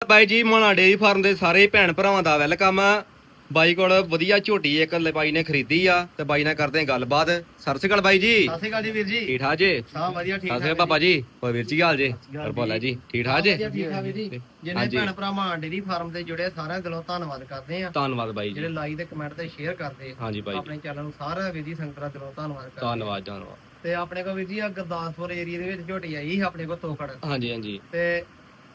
ਬਾਈ ਜੀ ਮਣਾ dairy farm ਦੇ ਸਾਰੇ ਭੈਣ ਭਰਾਵਾਂ ਦਾ ਵੈਲਕਮ। ਆ ਬਾਈ ਕੋਲ ਵਧੀਆ ਝੋਟੀ ਇੱਕ ਬਾਈ ਨੇ ਖਰੀਦੀ ਆ ਤੇ ਬਾਈ ਨਾਲ ਕਰਦੇ ਆ ਗੱਲਬਾਤ। ਸਤਿ ਸ਼੍ਰੀ ਅਕਾਲ ਬਾਈ ਜੀ। ਸਤਿ ਸ਼੍ਰੀ ਅਕਾਲ ਜੀ ਵੀਰ ਜੀ। ਠੀਕ ਠਾਕ ਜੀ? ਸਭ ਵਧੀਆ ਠੀਕ ਸਤਿ ਸ਼੍ਰੀ ਅਕਾਲ ਪਾਪਾ ਜੀ। ਹੋਰ ਵੀਰ ਜੀ ਕੀ ਹਾਲ ਜੀ? ਹੋਰ ਭੋਲਾ ਜੀ। ਠੀਕ ਠਾਕ ਜੀ? ਵਧੀਆ, ਠੀਕ ਠਾਕ ਵੀਰ ਜੀ। ਜਿੰਨੇ ਹਾਂਜੀ। ਭੈਣ ਭਰਾ ਮਾਂ ਡੇਰੀ ਫਾਰਮ ਦੇ ਜੁੜੇ ਸਾਰਿਆਂ ਦਿਲੋਂ ਧੰਨਵਾਦ ਕਰਦੇ ਆ ਧੰਨਵਾਦ ਬਾਈ ਜਿਹੜੇ ਜੀ ਲਾਈਕ ਤੇ ਕਮੈਂਟ ਤੇ ਸ਼ੇਅਰ ਕਰਦੇ ਆ। ਹਾਂਜੀ ਬਾਈ ਆਪਣੇ ਚੈਨਲ ਨੂੰ ਸਾਰਾ ਵੀਰ ਜੀ ਸੰਗਤਾਂ ਦਿਲੋਂ ਧੰਨਵਾਦ ਕਰਦੇ ਆ। ਧੰਨਵਾਦ ਧੰਨਵਾਦ। ਤੇ ਆਪਣੇ ਕੋਲ ਵੀਰ ਜੀ ਆ ਗੁਰਦਾਸਪੁਰ ਏਰੀਆ ਦੇ ਵਿੱਚ ਝੋਟੀ ਆਈ ਸੀ ਆਪਣੇ ਕੋਲ ਤੋਕੜ। ਹਾਂਜੀ ਹਾਂਜੀ। ਤੇ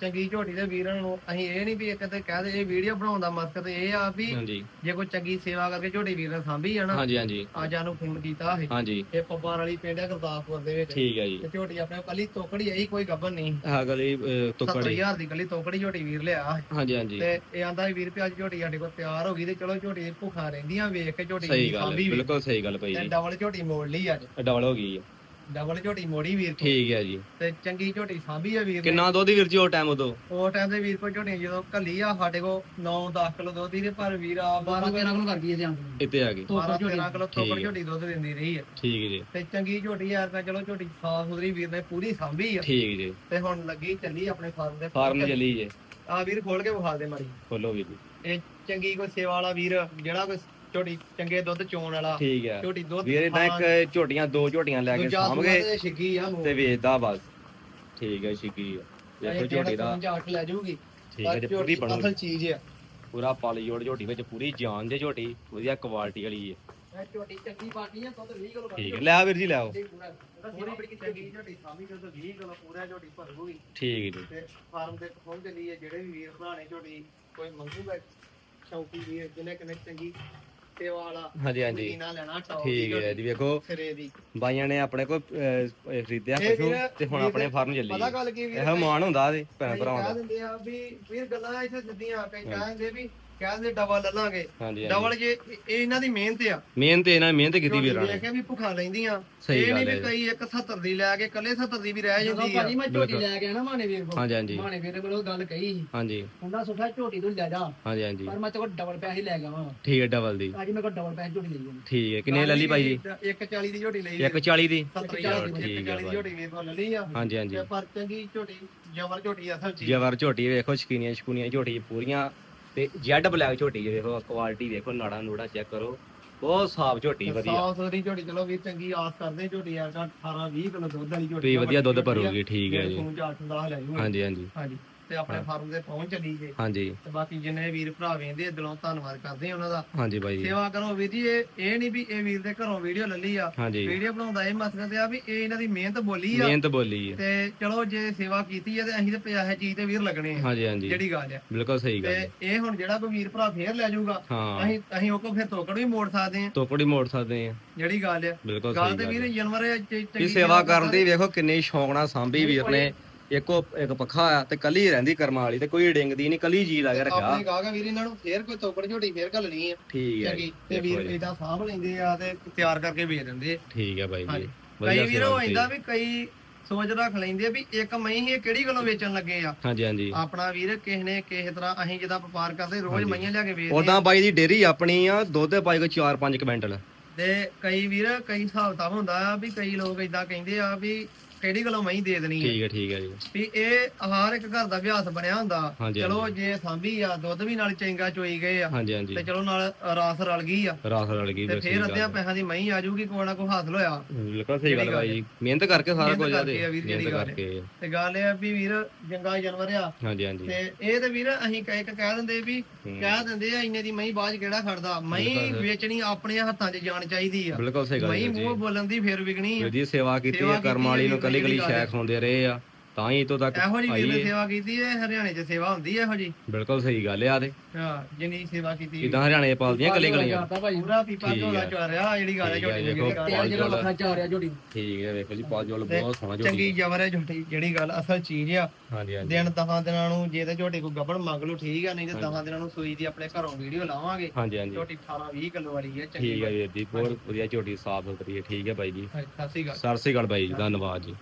ਚੰਗੀ ਝੋਟੀ ਦੇ ਵੀਰਾਂ ਨੂੰ ਅਸੀਂ ਇਹ ਨਹੀਂ ਵੀ ਇੱਕ ਤੇ ਕਹਿ ਦੇ ਇਹ ਵੀਡੀਓ ਬਣਾਉਣ ਦਾ ਮਕਸਦ ਇਹ ਆ ਵੀ ਹਾਂਜੀ। ਜੇ ਕੋਈ ਚੰਗੀ ਸੇਵਾ ਕਰਕੇ ਝੋਟੀ ਵੀਰ ਨੇ ਸਾਂਭੀ ਆ ਨਾ ਹਾਂਜੀ। ਹਾਂਜੀ ਅੱਜ ਸਾਨੂੰ ਫੋਨ ਕੀਤਾ ਸੀ ਹਾਂਜੀ। ਇਹ ਪੱਬਾਂ ਵਾਲੀ ਪਿੰਡ ਗੁਰਦਾਸਪੁਰ ਦੇ ਵਿੱਚ। ਠੀਕ ਹੈ ਜੀ। ਤੇ ਝੋਟੀ ਆਪਣੇ ਕੋਲ ਕੱਲੀ ਤੋਕੜੀ ਆਈ ਕੋਈ ਗੱਬਨ ਨਹੀਂ। ਆ ਗਲੀ ਤੁਕੜੀ। 70000 ਦੀ ਕੱਲੀ ਤੋਕੜੀ ਝੋਟੀ ਵੀਰ ਲਿਆ। ਹਾਂਜੀ ਹਾਂਜੀ। ਤੇ ਇਹ ਆਂਦਾ ਵੀ ਵੀਰ ਪਿਆ ਝੋਟੀ ਸਾਡੇ ਕੋਲ ਤਿਆਰ ਹੋ ਗਈ ਤੇ ਚਲੋ ਝੋਟੀ ਭੁੱਖਾਂ ਰਹਿੰਦੀਆਂ ਵੇਖ ਕੇ ਝੋਟੀ ਸਹੀ ਗੱਲ ਸਾਂਭੀ ਵੀ। ਬਿਲਕੁਲ ਸਹੀ ਗੱਲ ਭਾਈ ਤੇ ਜੀ। ਡਬਲ ਝੋਟੀ ਮੋੜ ਲਈ ਅੱਜ। ਡਬਲ ਹੋ ਗਈ ਹੈ ਡਬਲ ਝੋਟੀ ਮੋੜੀ ਵੀਰ ਕੋਲ। ਠੀਕ ਹੈ ਜੀ। ਤੇ ਚੰਗੀ ਝੋਟੀ ਸਾਂਭੀ ਆ ਵੀਰ ਨੇ। ਕਿੰਨਾ ਦੁੱਧ ਵੀਰ ਜੀ ਉਹ ਟਾਈਮ ਉਦੋਂ? ਉਹ ਟਾਈਮ ਦੇ ਵੀਰ ਕੋਲ ਝੋਟੀ ਜਦੋਂ ਕੱਲੀ ਆ ਸਾਡੇ ਕੋਲ 9-10 ਕਿਲੋ ਦੁੱਧ ਦੀ ਤੇ ਪਰ ਵੀਰ ਆ 12-13 ਕਿਲੋ ਕਰ ਗਈ ਇਹਦੇ ਅੰਦਰ ਇੱਥੇ ਆ ਗਈ। 12-13 ਕਿਲੋ ਠੀਕ ਹੈ। ਝੋਟੀ ਦੁੱਧ ਦਿੰਦੀ ਰਹੀ ਹੈ ਠੀਕ ਜੀ। ਤੇ ਚੰਗੀ ਝੋਟੀ ਯਾਰ ਤਾਂ ਚਲੋ ਝੋਟੀ ਸਾਫ਼ ਸੁਥਰੀ ਵੀਰ ਨੇ ਪੂਰੀ ਸਾਂਭੀ ਆ। ਠੀਕ ਜੀ। ਤੇ ਹੁਣ ਲੱਗੀ ਚੱਲੀ ਆਪਣੇ ਫਾਰਮ ਦੇ ਫਾਰਮ ਚਲੀ ਜੇ। ਆ ਵੀਰ ਖੋਲ ਕੇ ਵਿਖਾ ਦੇ ਮਾੜੀ। ਖੋਲੋ ਵੀਰ ਜੀ। ਇਹ ਚੰਗੀ ਕੋਈ ਸੇਵਾ ਵਾਲਾ ਵੀਰ ਜਿਹੜਾ ਕੋਈ ਝੋਟੀ ਚੰਗੇ ਦੁੱਧ ਚੋਣ ਵਾਲਾ ਠੀਕ ਹੈ। ਝੋਟੀ ਦੁੱਧ ਵੀਰ ਇਦਾਂ ਇੱਕ ਝੋਟੀਆਂ ਦੋ ਝੋਟੀਆਂ ਲੈ ਕੇ ਦੂਜਾ ਸਾਂਭ ਸੂਆ ਕੇ ਤੇ ਛਿੱਗੀ ਆ ਮੂੰਹ। ਤੇ ਵੇਚਦਾ ਬਸ। ਠੀਕ ਹੈ ਸ਼ਿਕੀ ਦੇਖੋ ਝੋਟੀ ਦਾ। ਝਾਟ ਲੈ ਜਾਊਗੀ। ਠੀਕ ਹੈ ਪੂਰੀ ਅਸਲ ਬਣੂ ਚੀਜ਼ ਆ। ਪੂਰਾ ਪਾਲੀ ਜੋੜ ਝੋਟੀ ਵਿੱਚ ਪੂਰੀ ਜਾਨ ਦੇ ਝੋਟੀ ਵਧੀਆ ਕੁਆਲਿਟੀ ਵਾਲੀ ਹੈ ਇਹ ਝੋਟੀ ਚੰਗੀ ਪਾਟੀ ਆ ਦੁੱਧ 20 ਕਿਲੋ ਠੀਕ ਹੈ ਲੈ ਆ ਵੀਰ ਜੀ ਲੈ ਆਓ। ਪੂਰੀ ਬੜੀ ਚੰਗੀ ਝੋਟੀ ਸਾਮੀ ਦੁੱਧ 20 ਕਿਲੋ ਪੂਰਾ ਝੋਟੀ ਭਰੂਗੀ। ਠੀਕ ਹੈ ਜੀ। ਤੇ ਫਾਰਮ ਦੇ ਪਹੁੰਚ ਲਈ ਹੈ ਜਿਹੜੇ ਵੀ ਵੀਰ ਭਰਾ ਨੇ ਝੋਟੀ ਕੋਈ ਮੰਗੂਗਾ ਸ਼ੌਕੀ ਵੀਰ ਜਿਹਨੇ ਕਿਨੇ ਚੰਗੀ ਵਾਲਾ ਹਾਂਜੀ ਹਾਂਜੀ। ਮਦੀਨਾ ਲੈਣਾ ਟੌਪ ਠੀਕ ਹੈ ਜੀ ਵੇਖੋ ਸਿਰੇ ਦੀ ਬਾਈਆਂ ਨੇ ਆਪਣੇ ਕੋਲ ਅਹ, ਖਰੀਦਿਆ ਇਹ ਪਸ਼ੂ ਵੀਰ- ਤੇ ਹੁਣ ਵੀਰ ਆਪਣੇ ਫਾਰਮ ਚੱਲੀ ਪਤਾ ਗੱਲ ਕੀ ਵੀਰ ਇਹ ਮਾਣ ਹੁੰਦਾ ਇਹਦੇ ਭੈਣ ਭਰਾਵਾਂ ਦਾ। ਦਿੰਦੇ ਆ ਵੀ ਵੀਰ ਗੱਲਾਂ ਇੱਥੇ ਸਿੱਧੀਆਂ ਕਹਿੰਦੇ ਵੀ ਕਹਿੰਦੇ ਡਬਲ ਲੈ ਲਾਂਗੇ ਹਾਂਜੀ ਹਾਂਜੀ। ਡਬਲ ਜੇ ਇਹ ਇਹ ਇਹਨਾਂ ਦੀ ਮਿਹਨਤ ਆ। ਮਿਹਨਤ ਇਹਨਾਂ ਨੇ ਮਿਹਨਤ ਕੀਤੀ ਵੀਰਾਂ ਨੇ ਵੇਖ ਕੇ ਵੀ ਭੁੱਖਾ ਲੈਂਦੀਆਂ ਸਹੀ ਇਹ ਨਹੀਂ ਗੱਲ ਵੀ ਹੈ। ਕਈ ਇੱਕ 70 ਦੀ ਲੈ ਕੇ ਕੱਲੇ 70 ਦੀ ਵੀ ਰਹਿ ਜਾਂਦੀ ਆ। ਭਾਜੀ ਮੈਂ ਝੋਟੀ ਲੈ ਕੇ ਆਣਾ ਮਾਣੇ ਵੀਰ ਕੋਲ। ਹਾਂਜੀ ਹਾਂਜੀ। ਮਾਣੇ ਵੀਰ ਕੋਲ ਉਹ ਗੱਲ ਕਹੀ ਸੀ। ਹਾਂਜੀ। ਕਹਿੰਦਾ ਸੁੱਠਾ ਝੋਟੀ ਤੋਂ ਲੈ ਜਾ। ਹਾਂਜੀ ਹਾਂਜੀ। ਪਰ ਮੈਂ ਤੇ ਕੋਲ ਡਬਲ ਪੈਸੇ ਲੈ ਗਿਆ ਵਾਂ ਠੀਕ ਹੈ ਡਬਲ ਦੀ। ਅੱਜ ਮੇਰੇ ਕੋਲ ਡਬਲ ਪੈਸੇ ਝੋਟੀ ਲਈ ਜਾਂਦੀ। ਠੀਕ ਹੈ। ਕਿੰਨੇ ਲੈ ਲਈ ਭਾਈ ਜੀ? 140 ਦੀ ਝੋਟੀ ਲਈ 140 ਦੀ? 70000 ਦੀ ਠੀਕ ਹੈ 140 ਦੀ ਝੋਟੀ ਵੀਰ ਕੋਲ ਲੈ ਲਈ ਆ। ਹਾਂਜੀ ਹਾਂਜੀ। ਤੇ ਪਰ ਚੰਗੀ ਝੋਟੀ ਜਵਰ ਝੋਟੀ ਅਸਲ ਚੀਜ਼ ਜਵਰ ਝੋਟੀ ਵੇਖੋ ਸ਼ਕੀਨੀਆਂ ਸ਼ਕੂਨੀਆਂ ਝੋਟੀ ਪੂਰੀਆਂ। ਤੇ ਜੈਡ ਬਲੈਕ ਝੋਟੀ ਜੇ ਵੇਖੋ ਕੁਆਲਿਟੀ ਵੇਖੋ ਨਾੜਾ ਨੂੜਾ ਚੈੱਕ ਕਰੋ। ਬਹੁਤ ਸਾਫ਼ ਝੋਟੀ ਵਧੀਆ। ਸਾਫ਼ ਸੁਥਰੀ ਝੋਟੀ ਚਲੋ ਵੀਰ ਚੰਗੀ ਆਸ ਕਰਦੇ ਝੋਟੀ ਯਾਰ 18 20 ਕਿਲੋ ਦੁੱਧ ਵਾਲੀ ਝੋਟੀ ਆ, ਵਧੀਆ ਦੁੱਧ ਆ, ਭਰੋਗੇ ਠੀਕ ਹੈ ਜੀ। ਸੂਣ ਚ 8 10 ਲੈ ਜੂਗੇ। ਹਾਂਜੀ ਹਾਂਜੀ। ਹਾਂਜੀ। ਤੇ ਆਪਣੇ ਫਾਰਮ ਦੇ ਪਹੁੰਚ ਚਲੀ ਜੇ ਹਾਂਜੀ। ਤੇ ਬਾਕੀ ਜਿੰਨੇ ਵੀਰ ਭਰਾ ਵੇਂਦੇ ਦਿਲੋਂ ਧੰਨਵਾਦ ਕਰਦੇ ਆ ਉਹਨਾਂ ਦਾ। ਹਾਂਜੀ ਬਾਈ ਜੀ। ਸੇਵਾ ਕਰੋ ਵੀਰ ਜੀ ਇਹ ਇਹ ਨਹੀਂ ਵੀ ਇਹ ਵੀਰ ਦੇ ਘਰੋਂ ਵੀਡੀਓ ਲੱਲੀ ਆ। ਹਾਂਜੀ। ਵੀਡੀਓ ਬਣਾਉਂਦਾ ਇਹ ਮਕਸਦ ਆ ਵੀ ਇਹ ਇਹਨਾਂ ਦੀ ਮਿਹਨਤ ਬੋਲੀ ਆ। ਮਿਹਨਤ ਬੋਲੀ ਹੈ ਤੇ ਚਲੋ ਜੇ ਸੇਵਾ ਕੀਤੀ ਹੈ ਤੇ ਅਸੀਂ ਤੇ ਪਿਆਸੇ ਚੀਜ਼ ਤੇ ਵੀਰ ਲੱਗਣੇ ਆ। ਹਾਂਜੀ ਹਾਂਜੀ। ਜਿਹੜੀ ਗੱਲ ਆ। ਬਿਲਕੁਲ ਸਹੀ ਗੱਲ ਤੇ ਇਹ ਹੁਣ ਜਿਹੜਾ ਕੋਈ ਵੀਰ ਭਰਾ ਫੇਰ ਲੈ ਜਾਊਗਾ ਹਾਂ। ਅਸੀਂ ਅਸੀਂ ਉਹ ਕੋ ਫਿਰ ਤੋਕੜ ਵੀ ਮੋੜ ਸਕਦੇ ਆ। ਤੋਕੜੀ ਮੋੜ ਸਕਦੇ ਆ। ਜਿਹੜੀ ਗੱਲ ਆ। ਬਿਲਕੁਲ ਗੱਲ ਸਹੀ ਤੇ ਵੀਰ ਜਾਨਵਰ ਆ, ਚ- ਇਹ ਸੇਵਾ ਕਰਨ ਦੀ ਵੇਖੋ ਕਿੰਨੀ ਸ਼ੌਂਕ ਨਾਲ ਸਾਂਭੀ ਵੀਰ ਨੇ। ਇੱਕੋ ਇੱਕ ਪੱਖਾ ਆ ਤੇ ਕੱਲੀ ਰਹਿੰਦੀ ਕਰਮਾਂ ਵਾਲੀ ਤੇ ਕੋਈ ਡਿੰਗਦੀ ਨਹੀਂ ਕੱਲੀ ਜੀ ਲਾ ਕੇ ਰੱਖਿਆ ਆਪਣੇ ਗਾਗਾ ਵੀਰ ਇਹਨਾਂ ਨੂੰ ਫੇਰ ਕੋਈ ਤੋਕੜ ਝੋਟੀ ਫੇਰ ਘੱਲਣੀ ਆ ਠੀਕ ਹੈ ਜੀ ਤੇ ਵੀਰ ਇਦਾਂ ਸਾਂਭ ਲੈਂਦੇ ਆ ਤੇ ਤਿਆਰ ਕਰਕੇ ਵੇਚ ਦਿੰਦੇ ਆ। ਠੀਕ ਹੈ ਬਾਈ ਜੀ ਹਾਂਜੀ। ਕਈ ਵੀਰ ਸੇਵਾ ਹੋ ਕੀਤੀ। ਜਾਂਦਾ ਵੀ ਕਈ ਸੋਚ ਰੱਖ ਲੈਂਦੇ ਆ ਵੀ ਇੱਕ ਮਹੀਂ ਹੀ ਇਹ ਕਿਹੜੀ ਗੱਲੋਂ ਵੇਚਣ ਲੱਗੇ ਆ ਹਾਂਜੀ ਹਾਂਜੀ ਆਪਣਾ ਵੀਰ ਕਿਸੇ ਨੇ ਕਿਸੇ ਤਰ੍ਹਾਂ ਅਸੀਂ ਜਿੱਦਾਂ ਵਪਾਰ ਕਰਦੇ ਰੋਜ਼ ਮਈਆਂ ਲਿਆ ਕੇ ਵੇਚਦੇ ਆ। ਉਦਾਂ ਬਾਈ ਦੀ ਡੇਰੀ ਆਪਣੀ ਆ ਦੁੱਧ ਪਾਈ ਕੋ 4-5 ਕੁਇੰਟਲ ਤੇ ਕਈ ਵੀਰ ਕਈ ਹਿਸਾਬ ਤਾਂ ਹੁੰਦਾ ਆ ਵੀ ਕਈ ਲੋਕ ਇਦਾਂ ਕਹਿੰਦੇ ਆ ਵੀ ਕਿਹੜੀ ਗੱਲੋਂ ਮਹੀਂ ਦੇ ਦੇਣੀ ਠੀਕ ਹੈ ਠੀਕ ਹੈ ਜੀ। ਵੀ ਇਹ ਹਰ ਇੱਕ ਘਰ ਦਾ ਅਭਿਆਸ ਬਣਿਆ ਹੁੰਦਾ। ਹਾਂਜੀ, ਚਲੋ ਜੇ ਸਾਂਭੀ ਆ ਦੁੱਧ ਵੀ ਨਾਲ ਚੰਗਾ ਚੋਈ ਗਏ ਆ। ਹਾਂਜੀ ਹਾਂਜੀ। ਤੇ ਚਲੋ ਨਾਲ ਰਾਸ ਰਲ ਗਈ ਆ। ਰਾਸ ਰਲ ਗਈ ਤੇ ਬਸ ਫੇਰ ਅੱਧਿਆਂ ਪੈਸਿਆਂ ਦੀ ਮਹੀਂ ਆ ਜਾਊਗੀ ਕੋਈ ਨਾ ਕੋਈ ਹਾਸਲ ਹੋਇਆ। ਬਿਲਕੁਲ ਸਹੀ ਗੱਲ ਬਾਈ ਜੀ। ਮਿਹਨਤ ਕਰਕੇ ਸਾਰਾ ਕੁਝ ਆ ਕਰਕੇ ਆ ਵੀਰ, ਜਿਹੜੀ ਮਿਹਨਤ ਗੱਲ ਹੈ। ਕਰਕੇ। ਤੇ ਗੱਲ ਇਹ ਆ ਵੀ ਵੀਰ ਜੰਗਾ ਜਾਨਵਰ ਆ। ਹਾਂਜੀ ਹਾਂਜੀ। ਤੇ ਇਹ ਤੇ ਵੀਰ ਅਸੀਂ ਕਹਿ ਕੇ ਕਹਿ ਦਿੰਦੇ ਵੀ। ਕਹਿ ਦਿੰਦੇ ਆ ਇੰਨੇ ਦੀ ਮਹੀਂ 'ਚ ਕਿਹੜਾ ਖੜਦਾ? ਮਹੀਂ ਵੇਚਣੀ ਆਪਣੇ ਹੱਥਾਂ 'ਚ ਜਾਣ ਚਾਹੀਦੀ ਆ। ਬਿਲਕੁਲ ਸਹੀ ਗੱਲ ਮਹੀਂ ਹੈ ਜੀ। ਮੂੰਹ ਬੋਲਣ ਦੀ ਫੇਰ ਵਿਕਣੀ ਆ। ਜਿਹਦੀ ਸੇਵਾ ਕੀਤੀ ਸੇਵਾ ਹੈ ਕਰਮ ਵਾਲੀ ਨੂੰ। ਜਿਹੜੀ ਗੱਲ ਸ਼ੈਖ ਹੁੰਦੇ ਰਹੇ ਆ। ਤਾਂ ਹੀ ਇਤੋਂ ਤੱਕ ਇਹੋ ਜੀ ਆਈ ਹੈ। ਸੇਵਾ ਕੀਤੀ ਹੈ? ਹਰਿਆਣੇ 'ਚ ਸੇਵਾ ਹੁੰਦੀ ਹੈ ਇਹੋ ਜੀ ਬਿਲਕੁਲ ਸਹੀ ਗੱਲ ਆ ਤੇ। ਹਾਂ ਜਿੰਨੀ ਸੇਵਾ ਕੀਤੀ ਇਦਾਂ ਹਰਿਆਣੇ ਪਾਲਦੀਆਂ ਕੱਲੀ ਕੱਲੀਆਂ ਜਾਂਦਾ ਭਾਈ। ਪੂਰਾ ਪੀਪਾ ਠੀਕ ਝੋਲਾ ਹੈ। ਚਾ ਰਿਹਾ ਜਿਹੜੀ ਗੱਲ ਹੈ ਠੀਕ ਹੈ, ਝੋਟੀ ਦੀ ਤੇ ਆ ਜਿਹੜਾ ਵੱਖਰਾ ਚਾਰ ਆ ਝੋਟੀ। ਠੀਕ ਹੈ ਵੇਖੋ ਜੀ ਪਾਜੋਲ ਬਹੁਤ ਸੋਹਣਾ ਝੋਟੀ ਚੰਗੀ ਜਬਰ ਹੈ ਝੋਟੀ ਜਿਹੜੀ ਗੱਲ ਅਸਲ ਚੀਜ਼ ਆ। ਹਾਂਜੀ ਹਾਂਜੀ। ਦਿਨ ਦਹਾਂ ਦਿਨਾਂ ਨੂੰ ਜੇ ਤੇ ਝੋਟੀ ਕੋਈ ਗੱਬੜ ਮੰਗ ਲਓ ਠੀਕ ਆ ਨਹੀਂ ਤੇ ਦਹਾਂ ਦਿਨਾਂ ਨੂੰ ਸੂਈ ਦੀ ਆਪਣੇ ਘਰੋਂ ਵੀਡੀਓ ਲਾਵਾਂਗੇ। ਹਾਂਜੀ ਹਾਂਜੀ। ਝੋਟੀ 18 20 ਕਿਲੋ ਵਾਲੀ ਹੈ ਚੰਗੀ ਠੀਕ ਹੈ ਜੀ ਬਹੁਤ ਵਧੀਆ ਝੋਟੀ ਸਾਫ਼ ਸੁਥਰੀ ਹੈ ਠੀਕ ਹੈ ਬਾਈ ਜੀ। ਸਤਿ ਸ਼੍ਰੀ ਅਕਾਲ। ਸਤਿ ਸ੍ਰੀ ਅਕਾਲ ਬਾਈ ਜੀ ਧੰਨਵਾਦ ਜੀ।